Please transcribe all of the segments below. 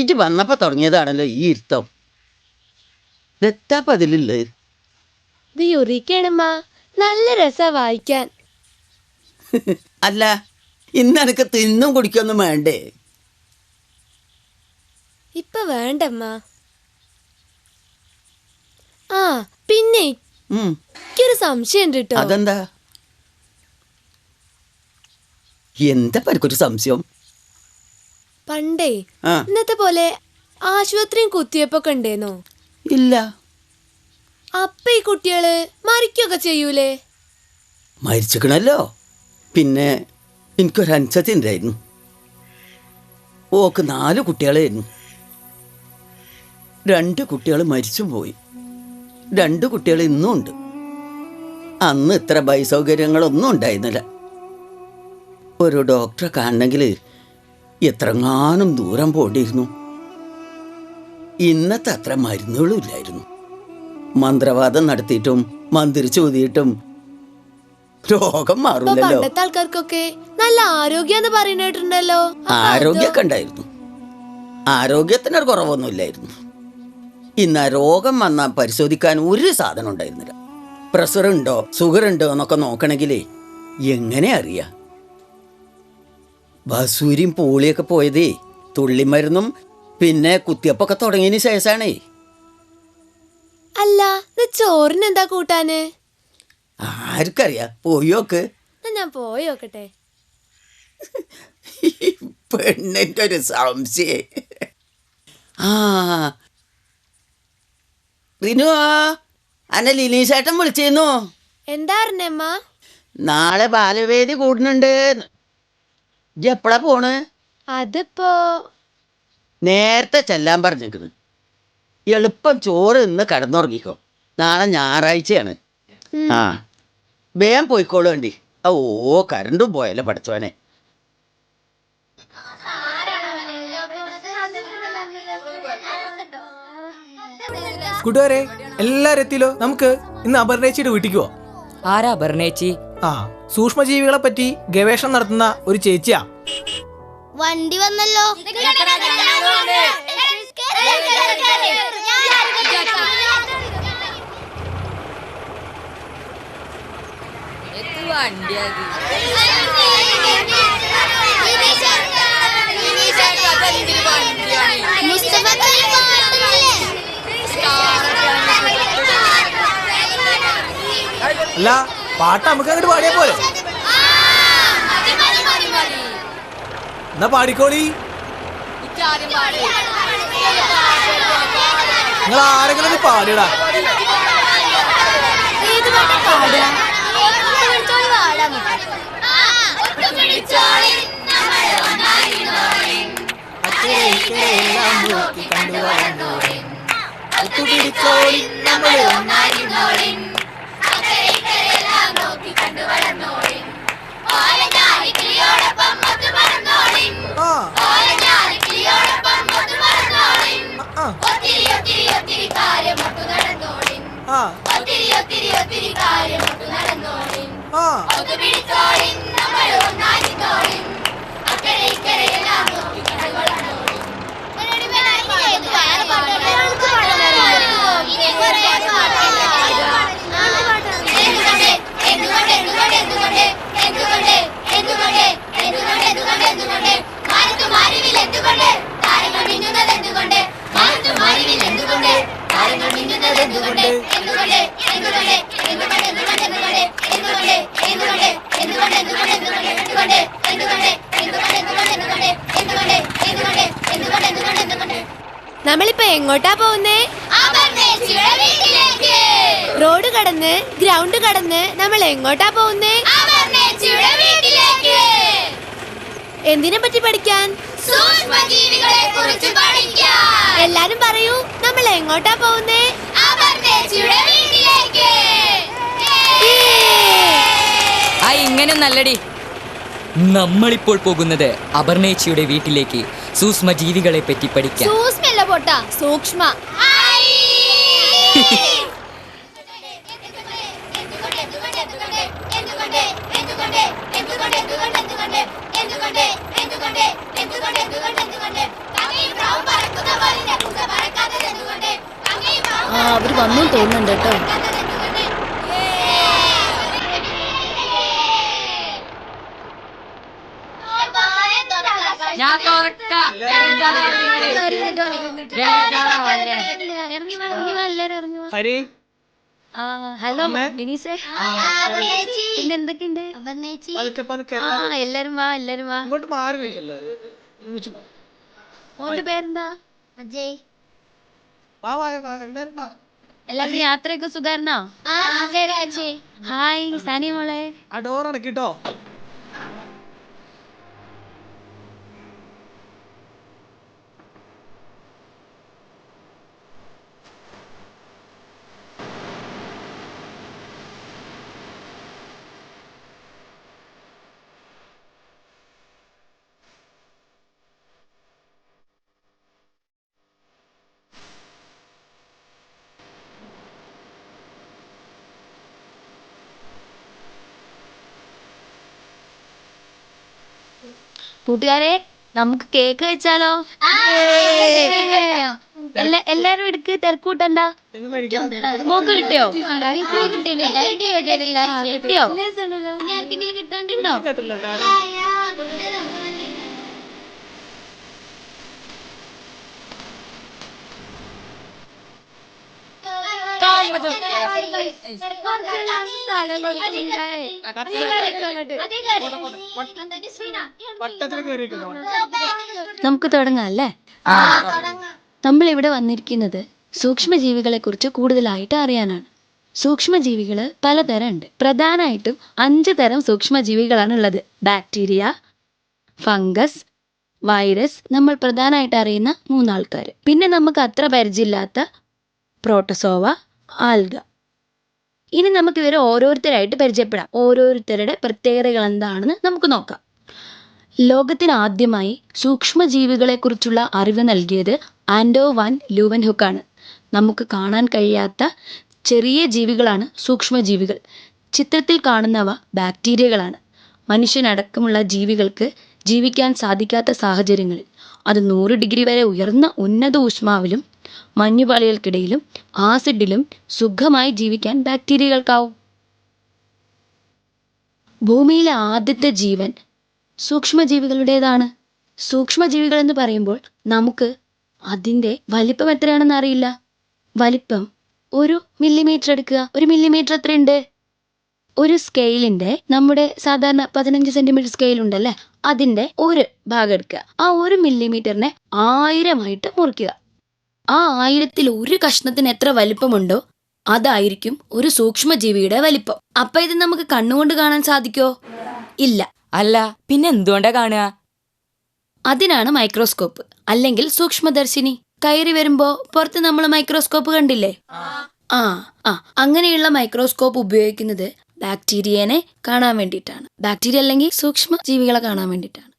ഇജ്ജ് വന്നപ്പോൾ തുടങ്ങിയതാണല്ലോ ഈ ഇരുത്തം. ഇതെത്താപ്പ അതിലുള്ളത് ഇത് യുറിക്കണമ്മ. നല്ല രസാ വായിക്കാൻ. അല്ല ഇന്ന് എനിക്ക് തിന്നും കുടിക്കൊന്നും വേണ്ടേ? ഇപ്പൊ വേണ്ടമ്മ. ആ പിന്നെ ഉം, എനിക്കൊരു സംശയം ഉണ്ട് കേട്ടോ അതെന്താ? എന്താ പരിക്കൊരു സംശയം? പണ്ടേ ഇന്നത്തെ പോലെ ആശുപത്രിയും കുത്തിയപ്പൊക്കെ ഉണ്ടേന്നോ? ഇല്ല. അപ്പ ഈ കുട്ടികൾ മരിക്കൊക്കെ ചെയ്യൂലേ? മരിച്ചിക്കണല്ലോ. പിന്നെ എനിക്കൊരു അനുസത്തി ഉണ്ടായിരുന്നു ഓക്ക് നാല് കുട്ടികളായിരുന്നു. രണ്ട് കുട്ടികൾ മരിച്ചും പോയി. രണ്ട് കുട്ടികൾ ഇന്നും ഉണ്ട്. അന്ന് ഇത്ര ബൈസൗകര്യങ്ങളൊന്നും ഉണ്ടായിരുന്നില്ല. ഒരു ഡോക്ടറെ കാണണമെങ്കിൽ എത്രങ്ങാനും ദൂരം പോണ്ടിയിരുന്നു ഇന്നത്തെ അത്ര മരുന്നുകളും ഇല്ലായിരുന്നു മന്ത്രവാദം നടത്തിയിട്ടും മന്ത്രിച്ചു ഊതിയിട്ടും രോഗം മാറില്ലല്ലോ പണ്ടത്തെ ആൾക്കാർക്കൊക്കെ നല്ല ആരോഗ്യം പറയുന്നിട്ടുണ്ടല്ലോ ആരോഗ്യമൊക്കെ ഉണ്ടായിരുന്നു. ആരോഗ്യത്തിനൊരു കുറവൊന്നുമില്ലായിരുന്നു. ഇന്ന് രോഗം വന്നാൽ പരിശോധിക്കാൻ ഒരു സാധനം ഉണ്ടായിരുന്നില്ല. പ്രഷർ ഉണ്ടോ ഷുഗർ ഉണ്ടോ എന്നൊക്കെ നോക്കണമെങ്കിലേ എങ്ങനെ അറിയാം? ബസൂരിയും പൂളിയൊക്കെ പോയതേ തുള്ളിമരുന്നും പിന്നെ കുത്തിയപ്പൊക്കെ തുടങ്ങിയതിന് ശേഷാണേ. അല്ല ചോറിന് എന്താ കൂട്ടാന്? ആർക്കറിയാ പോയോക്ക് ഞാൻ പോയോക്കട്ടെ പെണ്ണിന്റെ ഒരു സംശയ. ആ. റിനു അന്നെ ലിനീഷേട്ടൻ വിളിച്ചിരുന്നു. എന്താ അറിഞ്ഞമ്മ നാളെ ബാലവേദി കൂടുന്നുണ്ട്. ഇജ്ജ് എപ്പോഴാ പോണ്? അതിപ്പോ നേരത്തെ ചെല്ലാൻ പറഞ്ഞേക്കുന്നു എളുപ്പം ചോറ് ഇന്ന് കിടന്നുറങ്ങിക്കോ. നാളെ ഞായറാഴ്ചയാണ്. ആ. വേഗം പോയിക്കോളൂ വേണ്ടി ഓ കരണ്ടും പോയല്ലോ പഠിച്ചോനെ കൂട്ടുകാരെ എല്ലാരും എത്തിയല്ലോ നമുക്ക് ഇന്ന് അപർണേച്ചിയുടെ വീട്ടിക്ക് പോവാം. ആരാ ഭരണേച്ചി ആ സൂക്ഷ്മജീവികളെ പറ്റി ഗവേഷണം നടത്തുന്ന ഒരു ചേച്ചിയാ. വണ്ടി വന്നല്ലോ. അല്ല പാട്ട് നമുക്ക് അങ്ങോട്ട് പാടിയാ പോലെ എന്നാ പാടിക്കോളി. നിങ്ങൾ ആരെങ്കിലും പാട്ടാ പാടുക ആ ഒത്തിരി ഒത്തിരി ഒത്തിരി കാര്യം ഒത്തു നടന്നോളിൻ. ഒത്തിരി ഒത്തിരി ഒത്തിരി കാര്യം ഒത്തു നടന്നോളിൻ ഒത്തു പിടിച്ചോളിൻ നമ്മൾ ഒന്നാനിത്തോളിൻ അക്കരെ ഇക്കരെ എല്ലാം നോക്കി കടകളോളിൻ ഒരടി വേണം പാടുക പാടുക ഇന്ന് നമ്മൾ എങ്ങോട്ടാ പോകുന്നേ? എന്തിനെ പറ്റി പഠിക്കാൻ? എല്ലാരും പറയൂ നമ്മൾ എങ്ങോട്ടാ പോകുന്നേ? ഇങ്ങനെ നല്ലടി നമ്മളിപ്പോൾ പോകുന്നത് അപർണേച്ചിയുടെ വീട്ടിലേക്ക് സൂക്ഷ്മ ജീവികളെ പറ്റി പഠിക്കാം സൂക്ഷ്മ. സൂക്ഷ്മ ആ അവർ വന്നു തോന്നുന്നുണ്ട് കേട്ടോ. ഞാൻ തുറക്കാം. ഹരി? ഹലോ ഡിനീസേ പിന്നെ എന്തൊക്കെയുണ്ട്? എല്ലാരും വാ എല്ലാരും വാ. ഇങ്ങോട്ട് മാറി മോന്റെ പേരെന്താ? അജയ്. എല്ലാവരും യാത്രയൊക്കെ സുഖായിരുന്നോ? ഹായ് സാനി മോളെ. ആ ഡോർ അടക്കിട്ടോ. കൂട്ടുകാരെ നമുക്ക് കേക്ക് വെച്ചാലോ? എല്ലാ- എല്ലാരും എടുക്ക് തിരക്കൂട്ടണ്ട മോക്ക് കിട്ടിയോ? കിട്ടിയോ കിട്ടാണ്ടുണ്ടോ നമുക്ക് തുടങ്ങാം അല്ലേ? നമ്മൾ ഇവിടെ വന്നിരിക്കുന്നത് സൂക്ഷ്മജീവികളെ കുറിച്ച് കൂടുതലായിട്ട് അറിയാനാണ്. സൂക്ഷ്മജീവികൾ പലതരം ഉണ്ട് പ്രധാനമായിട്ടും അഞ്ച് തരം സൂക്ഷ്മജീവികളാണ് ഉള്ളത് ബാക്ടീരിയ ഫംഗസ് വൈറസ് നമ്മൾ പ്രധാനമായിട്ട് അറിയുന്ന മൂന്നാൾക്കാർ പിന്നെ നമുക്ക് അത്ര പരിചയമില്ലാത്ത പ്രോട്ടോസോവ ആൽഗ. ഇനി നമുക്ക് ഇവരെ ഓരോരുത്തരായിട്ട് പരിചയപ്പെടാം. ഓരോരുത്തരുടെ പ്രത്യേകതകൾ എന്താണെന്ന് നമുക്ക് നോക്കാം. ലോകത്തിന് ആദ്യമായി സൂക്ഷ്മജീവികളെക്കുറിച്ചുള്ള അറിവ് നൽകിയത് ആൻഡോ വാൻ ലൂവൻ ഹുക്കാണ് നമുക്ക് കാണാൻ കഴിയാത്ത ചെറിയ ജീവികളാണ് സൂക്ഷ്മജീവികൾ. ചിത്രത്തിൽ കാണുന്നവ ബാക്ടീരിയകളാണ്. മനുഷ്യനടക്കമുള്ള ജീവികൾക്ക് ജീവിക്കാൻ സാധിക്കാത്ത സാഹചര്യങ്ങളിൽ. അത് നൂറ് ഡിഗ്രി വരെ ഉയർന്ന ഉന്നത ഊഷ്മാവിലും മഞ്ഞുപാളികൾക്കിടയിലും ആസിഡിലും സുഖമായി ജീവിക്കാൻ ബാക്ടീരിയകൾക്കാവും. ഭൂമിയിലെ ആദ്യത്തെ ജീവൻ സൂക്ഷ്മജീവികളുടേതാണ്. സൂക്ഷ്മജീവികൾ എന്ന് പറയുമ്പോൾ നമുക്ക് അതിന്റെ വലിപ്പം എത്രയാണെന്ന് അറിയില്ല. വലിപ്പം ഒരു മില്ലിമീറ്റർ എടുക്കുക. ഒരു മില്ലിമീറ്റർ എത്രയുണ്ട്? ഒരു സ്കെയിലിന്റെ നമ്മുടെ സാധാരണ പതിനഞ്ച് സെന്റിമീറ്റർ സ്കെയിൽ ഉണ്ടല്ലേ? അതിന്റെ ഒരു ഭാഗം എടുക്കുക. ആ ഒരു മില്ലിമീറ്ററിനെ ആയിരമായിട്ട് മുറിക്കുക. ആ ആയിരത്തിൽ ഒരു കഷ്ണത്തിന് എത്ര വലിപ്പമുണ്ടോ അതായിരിക്കും ഒരു സൂക്ഷ്മജീവിയുടെ വലിപ്പം. അപ്പൊ ഇത് നമുക്ക് കണ്ണുകൊണ്ട് കാണാൻ സാധിക്കോ? ഇല്ല. അല്ല പിന്നെ എന്തുകൊണ്ടാ കാണുക? അതിനാണ് മൈക്രോസ്കോപ്പ്. അല്ലെങ്കിൽ സൂക്ഷ്മദർശിനി. കയറി വരുമ്പോ പുറത്ത് നമ്മൾ മൈക്രോസ്കോപ്പ് കണ്ടില്ലേ? ആ ആ. അങ്ങനെയുള്ള മൈക്രോസ്കോപ്പ് ഉപയോഗിക്കുന്നത് ബാക്ടീരിയനെ കാണാൻ വേണ്ടിയിട്ടാണ്. ബാക്ടീരിയ അല്ലെങ്കിൽ സൂക്ഷ്മ ജീവികളെ കാണാൻ വേണ്ടിയിട്ടാണ്.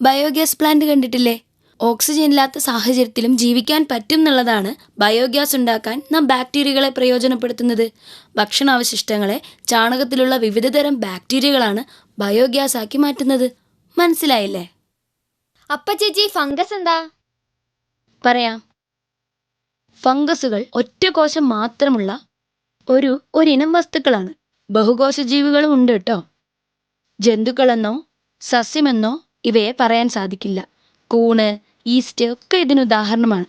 ബയോഗ്യാസ് പ്ലാന്റ് കണ്ടിട്ടില്ലേ? ഓക്സിജൻ ഇല്ലാത്ത സാഹചര്യത്തിലും ജീവിക്കാൻ പറ്റും എന്നുള്ളതാണ് ബയോഗ്യാസ് ഉണ്ടാക്കാൻ നാം ബാക്ടീരിയകളെ പ്രയോജനപ്പെടുത്തുന്നത്. ഭക്ഷണാവശിഷ്ടങ്ങളെ ചാണകത്തിലുള്ള വിവിധതരം ബാക്ടീരിയകളാണ് ബയോഗ്യാസ് ആക്കി മാറ്റുന്നത്. മനസ്സിലായില്ലേ? അപ്പ ചേച്ചി ഫംഗസ് എന്താ? പറയാ. ഫംഗസുകൾ ഒറ്റ കോശം മാത്രമുള്ള ഒരു ഒരിനം വസ്തുക്കളാണ്. ബഹുകോശ ജീവികളും ഉണ്ട് കേട്ടോ. ജന്തുക്കളെന്നോ സസ്യമെന്നോ ഇവയെ പറയാൻ സാധിക്കില്ല. കൂണ് ഈസ്റ്റ് ഒക്കെ ഇതിന് ഉദാഹരണമാണ്.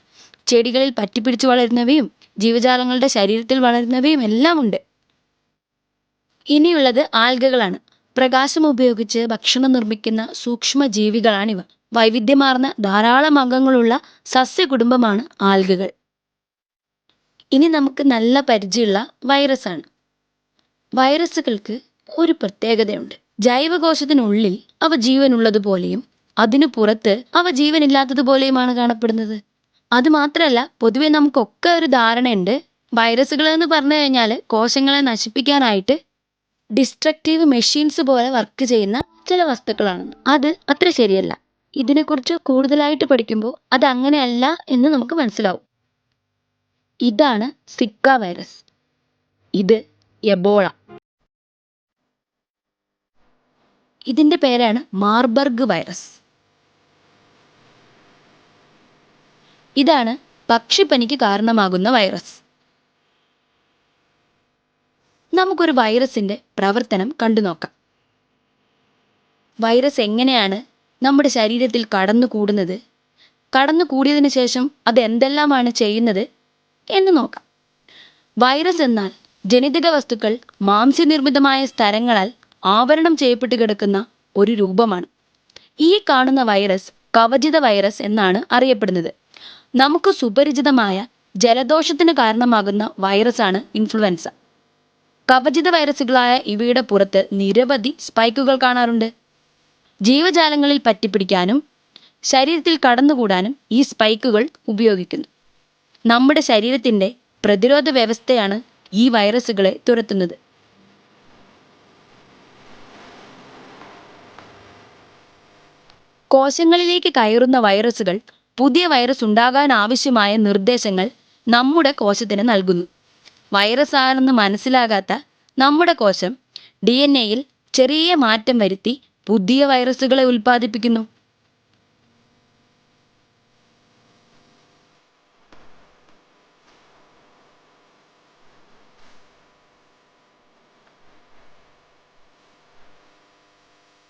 ചെടികളിൽ പറ്റിപ്പിടിച്ച് വളരുന്നവയും ജീവജാലങ്ങളുടെ ശരീരത്തിൽ വളരുന്നവയും എല്ലാം ഉണ്ട്. ഇനിയുള്ളത് ആൽഗകളാണ്. പ്രകാശം ഉപയോഗിച്ച് ഭക്ഷണം നിർമ്മിക്കുന്ന സൂക്ഷ്മ ജീവികളാണിവ വൈവിധ്യമാർന്ന ധാരാളം അംഗങ്ങളുള്ള സസ്യകുടുംബമാണ് ആൽഗകൾ. ഇനി നമുക്ക് നല്ല പരിചയമുള്ള വൈറസാണ്. വൈറസുകൾക്ക് ഒരു പ്രത്യേകതയുണ്ട്. ജൈവകോശത്തിനുള്ളിൽ അവ ജീവനുള്ളതുപോലെയും അതിനു പുറത്ത് അവ ജീവനില്ലാത്തതുപോലെയുമാണ് കാണപ്പെടുന്നത്. അത് മാത്രമല്ല പൊതുവെ നമുക്കൊക്കെ ഒരു ധാരണയുണ്ട്. വൈറസുകൾ എന്ന് പറഞ്ഞു കഴിഞ്ഞാൽ കോശങ്ങളെ നശിപ്പിക്കാനായിട്ട് ഡിസ്ട്രക്റ്റീവ് മെഷീൻസ് പോലെ വർക്ക് ചെയ്യുന്ന ചില വസ്തുക്കളാണ്. അത് അത്ര ശരിയല്ല. ഇതിനെക്കുറിച്ച് കൂടുതലായിട്ട് പഠിക്കുമ്പോൾ അത് അങ്ങനെയല്ല എന്ന് നമുക്ക് മനസ്സിലാവും. ഇതാണ് സിക്ക വൈറസ്. ഇത് എബോള. ഇതിന്റെ പേരാണ് മാർബർഗ് വൈറസ്. ഇതാണ് പക്ഷിപ്പനിക്ക് കാരണമാകുന്ന വൈറസ്. നമുക്കൊരു വൈറസിന്റെ പ്രവർത്തനം കണ്ടു നോക്കാം. വൈറസ് എങ്ങനെയാണ് നമ്മുടെ ശരീരത്തിൽ കടന്നു കൂടുന്നത്? കടന്നു കൂടിയതിനു ശേഷം അത് എന്തെല്ലാമാണ് ചെയ്യുന്നത് എന്ന് നോക്കാം. വൈറസ് എന്നാൽ ജനിതക വസ്തുക്കൾ മാംസ്യനിർമ്മിതമായ സ്ഥലങ്ങളാൽ ആവരണം ചെയ്യപ്പെട്ട് കിടക്കുന്ന ഒരു രൂപമാണ്. ഈ കാണുന്ന വൈറസ് കവചിത വൈറസ് എന്നാണ് അറിയപ്പെടുന്നത്. നമുക്ക് സുപരിചിതമായ ജലദോഷത്തിന് കാരണമാകുന്ന വൈറസാണ് ഇൻഫ്ലുവൻസ. കവചിത വൈറസുകളായ ഇവയുടെ പുറത്ത് നിരവധി സ്പൈക്കുകൾ കാണാറുണ്ട്. ജീവജാലങ്ങളിൽ പറ്റിപ്പിടിക്കാനും ശരീരത്തിൽ കടന്നുകൂടാനും ഈ സ്പൈക്കുകൾ ഉപയോഗിക്കുന്നു. നമ്മുടെ ശരീരത്തിന്റെ പ്രതിരോധ വ്യവസ്ഥയാണ് ഈ വൈറസുകളെ തുരത്തുന്നത്. കോശങ്ങളിലേക്ക് കയറുന്ന വൈറസുകൾ പുതിയ വൈറസ് ഉണ്ടാകാൻ ആവശ്യമായ നിർദ്ദേശങ്ങൾ നമ്മുടെ കോശത്തിന് നൽകുന്നു. വൈറസ് ആണെന്ന് മനസ്സിലാകാത്ത നമ്മുടെ കോശം ഡി എൻ എയിൽ ചെറിയ മാറ്റം വരുത്തി പുതിയ വൈറസുകളെ ഉൽപ്പാദിപ്പിക്കുന്നു.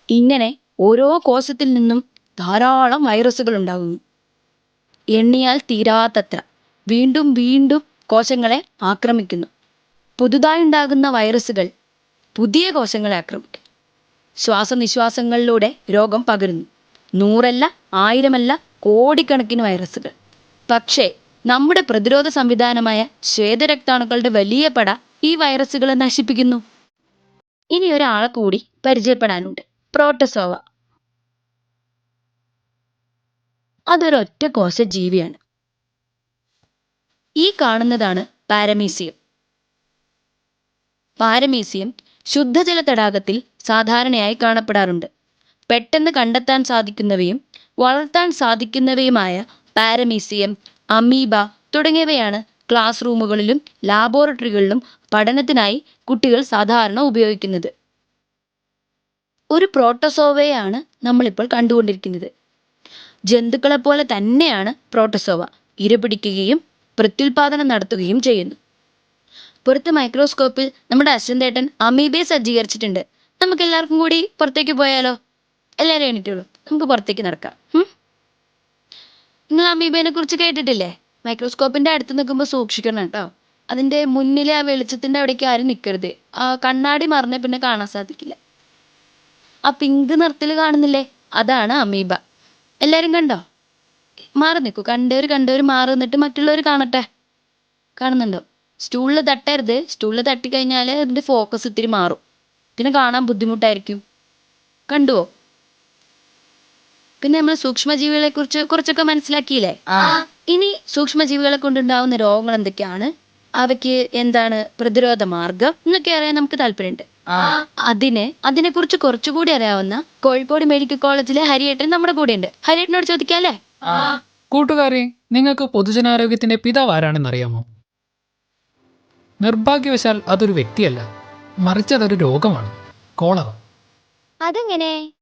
ഇങ്ങനെ ഓരോ കോശത്തിൽ നിന്നും ധാരാളം വൈറസുകൾ ഉണ്ടാകുന്നു. എണ്ണിയാൽ തീരാത്തത്ര. വീണ്ടും വീണ്ടും കോശങ്ങളെ ആക്രമിക്കുന്നു. പുതുതായി ഉണ്ടാകുന്ന വൈറസുകൾ പുതിയ കോശങ്ങളെ ആക്രമിക്കും. ശ്വാസനിശ്വാസങ്ങളിലൂടെ രോഗം പകരുന്നു. നൂറല്ല ആയിരമല്ല കോടിക്കണക്കിന് വൈറസുകൾ. പക്ഷേ നമ്മുടെ പ്രതിരോധ സംവിധാനമായ ശ്വേതരക്താണുക്കളുടെ വലിയ പട ഈ വൈറസുകളെ നശിപ്പിക്കുന്നു. ഇനി ഒരാളെ കൂടി പരിചയപ്പെടാനുണ്ട്. പ്രോട്ടസോവ. അതൊരൊറ്റ കോശ ജീവിയാണ്. ഈ കാണുന്നതാണ് പാരമീസിയം. പാരമീസിയം ശുദ്ധജല തടാകത്തിൽ സാധാരണയായി കാണപ്പെടാറുണ്ട്. പെട്ടെന്ന് കണ്ടെത്താൻ സാധിക്കുന്നവയും വളർത്താൻ സാധിക്കുന്നവയുമായ പാരമീസിയം അമീബ തുടങ്ങിയവയാണ് ക്ലാസ് റൂമുകളിലും ലാബോറട്ടറികളിലും പഠനത്തിനായി കുട്ടികൾ സാധാരണ ഉപയോഗിക്കുന്നത്. ഒരു പ്രോട്ടോസോവയാണ് നമ്മളിപ്പോൾ കണ്ടുകൊണ്ടിരിക്കുന്നത്. ജന്തുക്കളെപ്പോലെ തന്നെയാണ് പ്രോട്ടോസോവ. ഇരപിടിക്കുകയും പ്രത്യുൽപാദനം നടത്തുകയും ചെയ്യുന്നു. പുറത്ത് മൈക്രോസ്കോപ്പിൽ നമ്മുടെ അശ്വന്തേട്ടൻ അമീബയെ സജ്ജീകരിച്ചിട്ടുണ്ട്. നമുക്ക് എല്ലാവർക്കും കൂടി പുറത്തേക്ക് പോയാലോ? എല്ലാവരും എണീറ്റുള്ളൂ നമുക്ക് പുറത്തേക്ക് നടക്കാം? നിങ്ങൾ അമീബേനെ കുറിച്ച് കേട്ടിട്ടില്ലേ? മൈക്രോസ്കോപ്പിന്റെ അടുത്ത് നിൽക്കുമ്പോൾ സൂക്ഷിക്കണം കേട്ടോ. അതിന്റെ മുന്നിലെ ആ വെളിച്ചത്തിന്റെ അവിടേക്ക് ആരും നിൽക്കരുത് ആ കണ്ണാടി മറന്നേ പിന്നെ കാണാൻ സാധിക്കില്ല. ആ പിങ്ക് നിറത്തിൽ കാണുന്നില്ലേ? അതാണ് അമീബ. എല്ലാവരും കണ്ടോ? മാറി നിൽക്കൂ. കണ്ടവർ കണ്ടവർ മാറി നിന്നിട്ട് മറ്റുള്ളവർ കാണട്ടെ. കാണുന്നുണ്ടോ? സ്റ്റൂളിൽ തട്ടരുത്. സ്റ്റൂളിൽ തട്ടിക്കഴിഞ്ഞാൽ അതിന്റെ ഫോക്കസ് ഇത്തിരി മാറും. പിന്നെ കാണാൻ ബുദ്ധിമുട്ടായിരിക്കും. കണ്ടുവോ? പിന്നെ നമ്മൾ സൂക്ഷ്മജീവികളെ കുറിച്ച് കുറച്ചൊക്കെ മനസ്സിലാക്കിയില്ലേ? ഇനി സൂക്ഷ്മജീവികളെ കൊണ്ടുണ്ടാവുന്ന രോഗങ്ങൾ എന്തൊക്കെയാണ്? അവയ്ക്ക് എന്താണ് പ്രതിരോധ മാർഗം എന്നൊക്കെ അറിയാൻ നമുക്ക് താല്പര്യമുണ്ട്. അതിന് അതിനെക്കുറിച്ച് കുറച്ചുകൂടി അറിയാവുന്ന കോഴിക്കോട് മെഡിക്കൽ കോളേജിലെ ഹരിയേട്ടൻ നമ്മുടെ കൂടെ ഉണ്ട് ഹരിയേട്ടനോട് ചോദിക്കാല്ലേ? കൂട്ടുകാരെ നിങ്ങൾക്ക് പൊതുജനാരോഗ്യത്തിന്റെ പിതാവ് ആരാണെന്നറിയാമോ? നിർഭാഗ്യവശാൽ അതൊരു വ്യക്തിയല്ല. മറിച്ച് അതൊരു രോഗമാണ്. കോളറ അതെങ്ങനെ?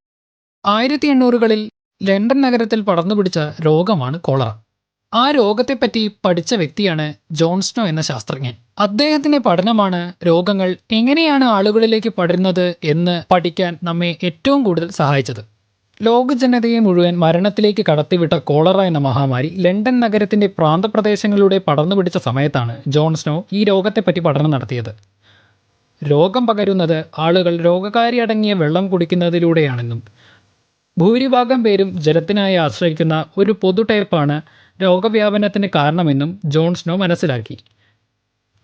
ആയിരത്തി എണ്ണൂറുകളിൽ ലണ്ടൻ നഗരത്തിൽ പടർന്നു പിടിച്ച രോഗമാണ് കോളറ. ആ രോഗത്തെപ്പറ്റി പഠിച്ച വ്യക്തിയാണ് ജോൺസ്നോ എന്ന ശാസ്ത്രജ്ഞൻ. അദ്ദേഹത്തിന്റെ പഠനമാണ് രോഗങ്ങൾ എങ്ങനെയാണ് ആളുകളിലേക്ക് പടരുന്നത് എന്ന് പഠിക്കാൻ നമ്മെ ഏറ്റവും കൂടുതൽ സഹായിച്ചത്. ലോക ജനതയെ മുഴുവൻ മരണത്തിലേക്ക് കടത്തിവിട്ട കോളറ എന്ന മഹാമാരി ലണ്ടൻ നഗരത്തിന്റെ പ്രാന്തപ്രദേശങ്ങളിലൂടെ പടർന്നു പിടിച്ച സമയത്താണ് ജോൺസ്നോ ഈ രോഗത്തെപ്പറ്റി പഠനം നടത്തിയത്. രോഗം പകരുന്നത് ആളുകൾ രോഗകാരി അടങ്ങിയ വെള്ളം കുടിക്കുന്നതിലൂടെയാണെന്നും ഭൂരിഭാഗം പേരും ജലത്തിനായി ആശ്രയിക്കുന്ന ഒരു പൊതു ടൈപ്പാണ് രോഗവ്യാപനത്തിന് കാരണമെന്നും ജോൺസ്നോ മനസ്സിലാക്കി.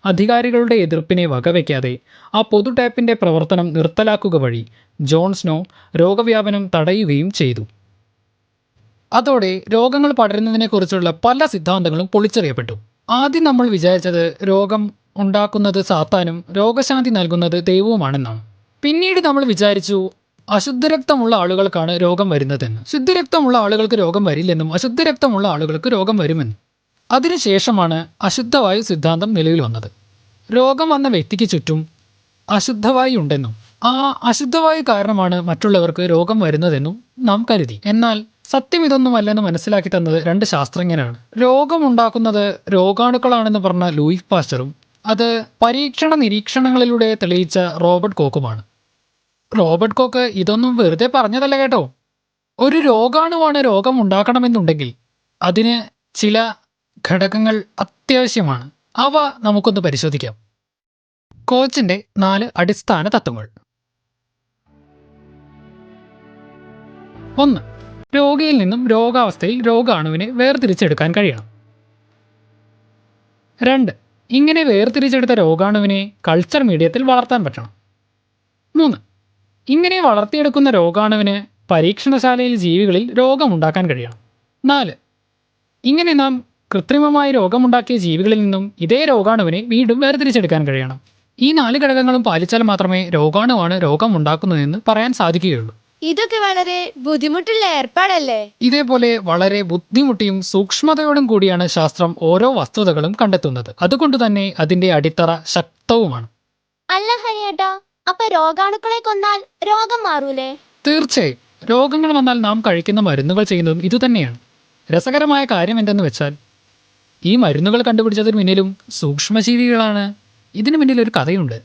അധികാരികളുടെ എതിർപ്പിനെ വകവയ്ക്കാതെ ആ പൊതു ടാപ്പിന്റെ പ്രവർത്തനം നിർത്തലാക്കുക വഴി ജോൺസ്നോ രോഗവ്യാപനം തടയുകയും ചെയ്തു. അതോടെ രോഗങ്ങൾ പടരുന്നതിനെക്കുറിച്ചുള്ള പല സിദ്ധാന്തങ്ങളും പൊളിച്ചെറിയപ്പെട്ടു. ആദ്യം നമ്മൾ വിചാരിച്ചത് രോഗം ഉണ്ടാക്കുന്നത് സാത്താനും രോഗശാന്തി നൽകുന്നത് ദൈവവുമാണെന്നാണ്. പിന്നീട് നമ്മൾ വിചാരിച്ചു അശുദ്ധരക്തമുള്ള ആളുകൾക്കാണ് രോഗം വരുന്നതെന്ന്. ശുദ്ധരക്തമുള്ള ആളുകൾക്ക് രോഗം വരില്ലെന്നും അശുദ്ധരക്തമുള്ള ആളുകൾക്ക് രോഗം വരുമെന്നും. അതിനുശേഷമാണ് അശുദ്ധവായു സിദ്ധാന്തം നിലവിൽ വന്നത്. രോഗം വന്ന വ്യക്തിക്ക് ചുറ്റും അശുദ്ധവായു ഉണ്ടെന്നും ആ അശുദ്ധവായു കാരണമാണ് മറ്റുള്ളവർക്ക് രോഗം വരുന്നതെന്നും നാം കരുതി. എന്നാൽ സത്യം ഇതൊന്നുമല്ലെന്ന് മനസ്സിലാക്കി തന്നത് രണ്ട് ശാസ്ത്രജ്ഞരാണ്. രോഗമുണ്ടാക്കുന്നത് രോഗാണുക്കളാണെന്ന് പറഞ്ഞ ലൂയിസ് പാസ്റ്ററും അത് പരീക്ഷണ നിരീക്ഷണങ്ങളിലൂടെ തെളിയിച്ച റോബർട്ട് കോക്കുമാണ്. റോബർട്ട് കോക്ക് ഇതൊന്നും വെറുതെ പറഞ്ഞതല്ല കേട്ടോ. ഒരു രോഗാണുവാണ് രോഗം ഉണ്ടാക്കണമെന്നുണ്ടെങ്കിൽ അതിന് ചില ഘടകങ്ങൾ അത്യാവശ്യമാണ്. അവ നമുക്കൊന്ന് പരിശോധിക്കാം. കോച്ചിന്റെ നാല് അടിസ്ഥാന തത്വങ്ങൾ. ഒന്ന് രോഗിയിൽ നിന്നും രോഗാവസ്ഥയിൽ രോഗാണുവിനെ വേർതിരിച്ചെടുക്കാൻ കഴിയണം. രണ്ട് ഇങ്ങനെ വേർതിരിച്ചെടുത്ത രോഗാണുവിനെ കൾച്ചർ മീഡിയത്തിൽ വളർത്താൻ പറ്റണം. മൂന്ന് ഇങ്ങനെ വളർത്തിയെടുക്കുന്ന രോഗാണുവിന് പരീക്ഷണശാലയിൽ ജീവികളിൽ രോഗമുണ്ടാക്കാൻ കഴിയണം. നാല് ഇങ്ങനെ നാം കൃത്രിമമായി രോഗമുണ്ടാക്കിയ ജീവികളിൽ നിന്നും ഇതേ രോഗാണുവിനെ വീണ്ടും വേർതിരിച്ചെടുക്കാൻ കഴിയണം. ഈ നാല് ഘടകങ്ങളും പാലിച്ചാൽ മാത്രമേ രോഗാണുവാണ് രോഗം ഉണ്ടാക്കുന്നതെന്ന് പറയാൻ സാധിക്കുകയുള്ളൂ. ഇതൊക്കെ വളരെ ബുദ്ധിമുട്ടുള്ള ഏർപ്പാടല്ലേ? ഇതേപോലെ വളരെ ബുദ്ധിമുട്ടിയും സൂക്ഷ്മതയോടും കൂടിയാണ് ശാസ്ത്രം ഓരോ വസ്തുതകളും കണ്ടെത്തുന്നത്. അതുകൊണ്ട് തന്നെ അതിന്റെ അടിത്തറ ശക്തവുമാണ്. അല്ല ഹരിയേട്ടാ. അപ്പൊ രോഗാണുക്കളെ കൊന്നാൽ രോഗം മാറൂലേ? തീർച്ചയായും. രോഗങ്ങൾ വന്നാൽ നാം കഴിക്കുന്ന മരുന്നുകൾ ചെയ്യുന്നതും ഇതുതന്നെയാണ് രസകരമായ കാര്യം എന്തെന്ന് വെച്ചാൽ ഈ മരുന്നുകൾ കണ്ടുപിടിച്ചതിന് പിന്നിലും സൂക്ഷ്മജീവികളാണ്. ഇതിനു പിന്നിൽ ഒരു കഥയുണ്ട്.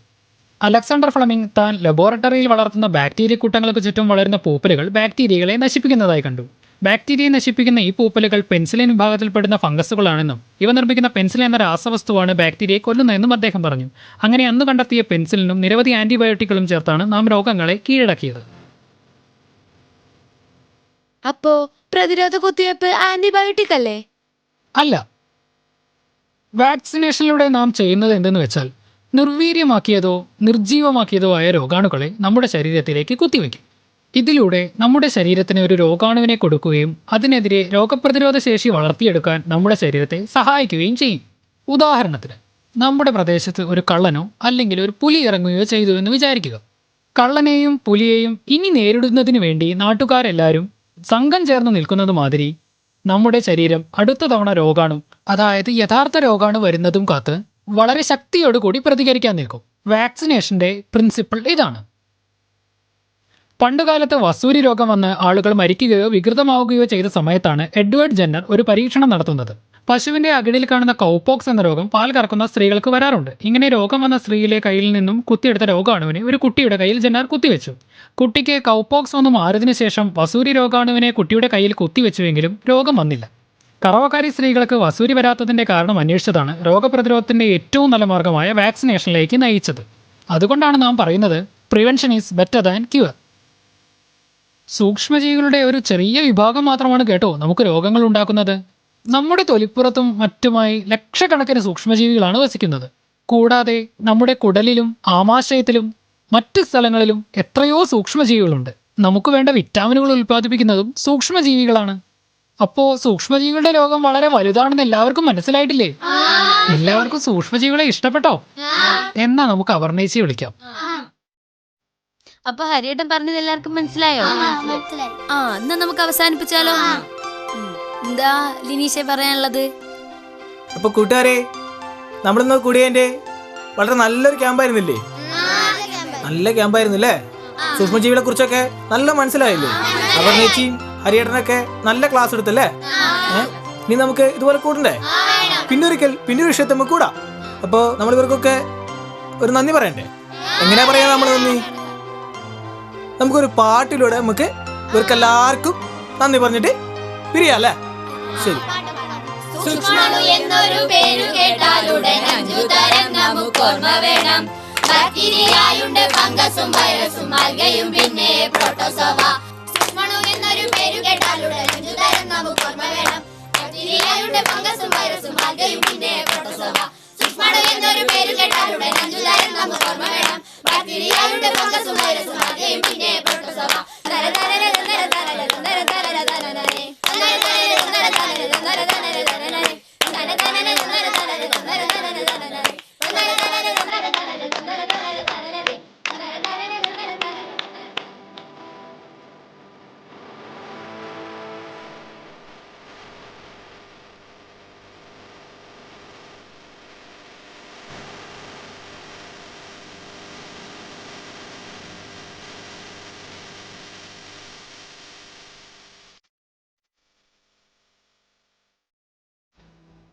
അലക്സാണ്ടർ ഫ്ലമിംഗ് താൻ ലബോറട്ടറിയിൽ വളർത്തുന്ന ബാക്ടീരിയ കൂട്ടങ്ങൾക്ക് ചുറ്റും വളരുന്ന പൂപ്പലുകൾ ബാക്ടീരിയകളെ നശിപ്പിക്കുന്നതായി കണ്ടു. ബാക്ടീരിയയെ നശിപ്പിക്കുന്ന ഈ പൂപ്പലുകൾ പെൻസിലിൻ വിഭാഗത്തിൽപ്പെടുന്ന ഫംഗസുകളാണെന്നും ഇവ നിർമ്മിക്കുന്ന പെൻസിലിൻ എന്ന രാസവസ്തുവാണ് ബാക്ടീരിയയെ കൊല്ലുന്നതെന്നും അദ്ദേഹം പറഞ്ഞു. അങ്ങനെ അന്ന് കണ്ടെത്തിയ പെൻസിലിനും നിരവധി ആന്റിബയോട്ടിക്കുകളും ചേർത്താണ് നാം രോഗങ്ങളെ കീഴടക്കിയത്. അപ്പോ പ്രതിരോധ കുത്തിവയ്പ്പ് ആന്റിബയോട്ടിക് അല്ലേ? അല്ല. വാക്സിനേഷനിലൂടെ നാം ചെയ്യുന്നത് എന്തെന്ന് വെച്ചാൽ നിർവീര്യമാക്കിയതോ നിർജീവമാക്കിയതോ ആയ രോഗാണുക്കളെ നമ്മുടെ ശരീരത്തിലേക്ക് കുത്തിവെക്കും ഇതിലൂടെ നമ്മുടെ ശരീരത്തിന് ഒരു രോഗാണുവിനെ കൊടുക്കുകയും അതിനെതിരെ രോഗപ്രതിരോധ ശേഷി വളർത്തിയെടുക്കാൻ നമ്മുടെ ശരീരത്തെ സഹായിക്കുകയും ചെയ്യും. ഉദാഹരണത്തിന് നമ്മുടെ പ്രദേശത്ത് ഒരു കള്ളനോ അല്ലെങ്കിൽ ഒരു പുലി ഇറങ്ങുകയോ ചെയ്തു എന്ന് വിചാരിക്കുക. കള്ളനെയും പുലിയെയും ഇനി നേരിടുന്നതിന് വേണ്ടി നാട്ടുകാരെല്ലാവരും സംഘം ചേർന്ന് നിൽക്കുന്നത് മാതിരി നമ്മുടെ ശരീരം അടുത്ത തവണ രോഗാണു അതായത് യഥാർത്ഥ രോഗാണു വരുന്നതും കാത്ത് വളരെ ശക്തിയോടുകൂടി പ്രതികരിക്കാൻ നിൽക്കും. വാക്സിനേഷന്റെ പ്രിൻസിപ്പിൾ ഇതാണ്. പണ്ടുകാലത്ത് വസൂരി രോഗം വന്ന് ആളുകൾ മരിക്കുകയോ വികൃതമാവുകയോ ചെയ്ത സമയത്താണ് എഡ്വേർഡ് ജെന്നർ ഒരു പരീക്ഷണം നടത്തുന്നത്. പശുവിന്റെ അകിടിൽ കാണുന്ന കൗപോക്സ് എന്ന രോഗം പാൽ കറക്കുന്ന സ്ത്രീകൾക്ക് വരാറുണ്ട്. ഇങ്ങനെ രോഗം വന്ന സ്ത്രീയിലെ കയ്യിൽ നിന്നും കുത്തിയെടുത്ത രോഗാണുവിനെ ഒരു കുട്ടിയുടെ കയ്യിൽ ജെന്നർ കുത്തിവെച്ചു. കുട്ടിക്ക് കൗപോക്സ് ഒന്നും മാറിയതിനു ശേഷം വസൂരി രോഗാണുവിനെ കുട്ടിയുടെ കയ്യിൽ കുത്തിവെച്ചുവെങ്കിലും രോഗം വന്നില്ല. കറവക്കാരി സ്ത്രീകൾക്ക് വസൂരി വരാത്തതിന്റെ കാരണം അന്വേഷിച്ചതാണ് രോഗപ്രതിരോധത്തിന്റെ ഏറ്റവും നല്ല മാർഗമായ വാക്സിനേഷനിലേക്ക് നയിച്ചത്. അതുകൊണ്ടാണ് നാം പറയുന്നത് prevention is better than cure സൂക്ഷ്മജീവികളുടെ ഒരു ചെറിയ വിഭാഗം മാത്രമാണ് കേട്ടോ നമുക്ക് രോഗങ്ങൾ ഉണ്ടാക്കുന്നത്. നമ്മുടെ തൊലിപ്പുറത്തും മറ്റുമായി ലക്ഷക്കണക്കിന് സൂക്ഷ്മജീവികളാണ് വസിക്കുന്നത്. കൂടാതെ നമ്മുടെ കുടലിലും ആമാശയത്തിലും മറ്റ് സ്ഥലങ്ങളിലും എത്രയോ സൂക്ഷ്മജീവികളുണ്ട്. നമുക്ക് വേണ്ട വിറ്റാമിനുകൾ ഉൽപ്പാദിപ്പിക്കുന്നതും സൂക്ഷ്മജീവികളാണ്. അപ്പോ സൂക്ഷ്മജീവികളുടെ രോഗം വളരെ വലുതാണെന്ന് എല്ലാവർക്കും മനസ്സിലായിട്ടില്ലേ? എല്ലാവർക്കും സൂക്ഷ്മജീവികളെ ഇഷ്ടപ്പെട്ടോ? എന്നാ നമുക്ക് അവർണേച്ചി വിളിക്കാം. അപ്പൊ ഹരിയേട്ടൻ പറഞ്ഞത് എല്ലാവർക്കും മനസ്സിലായോ? ആ എന്നാ നമുക്ക് അവസാനിപ്പിച്ചാലോ. എന്താ ലിനീഷെ പറയാനുള്ളത്? അപ്പൊ കൂട്ടുകാരെ നമ്മളിന്ന് കൂടിയതിന്റെ വളരെ നല്ലൊരു ക്യാമ്പായിരുന്നില്ലേ? നല്ല ക്യാമ്പായിരുന്നു അല്ലേ സൂക്ഷ്മജീവികളെ കുറിച്ചൊക്കെ നല്ല മനസ്സിലായില്ലേ? അപർണേച്ചിയും ഹരിയേട്ടനൊക്കെ നല്ല ക്ലാസ് എടുത്തല്ലേ? ഇനി നമുക്ക് ഇതുപോലെ കൂടണ്ടേ? പിന്നൊരിക്കൽ പിന്നൊരു വിഷയത്തെ നമുക്ക് കൂടാം. അപ്പോ നമ്മളിവർക്കൊക്കെ ഒരു നന്ദി പറയണ്ടേ? എങ്ങനെയാ പറയാ നമ്മൾ നന്ദി? നമുക്കൊരു പാട്ടിലൂടെ നമുക്ക് ഇവർക്ക് എല്ലാവർക്കും നന്ദി പറഞ്ഞിട്ട് പിരിയാല്ലേ ശരി. എന്നൊരു പേരു കേട്ടാലുടൻ അഞ്ചു തരം നമുക്ക് ഓർമ്മ വേണം. ബാക്ടീരിയയുണ്ട് വൈറസും ആൽഗയും പിന്നെ പ്രോട്ടോസോവ എന്നൊരു കേട്ടാലുടൻ വേണം. വൈറസും പിന്നെ പ്രോട്ടോസോവ എന്നൊരു കേട്ടാലുടൻ വേണം. വൈറസും പിന്നെ പ്രോട്ടോസോവ തര തര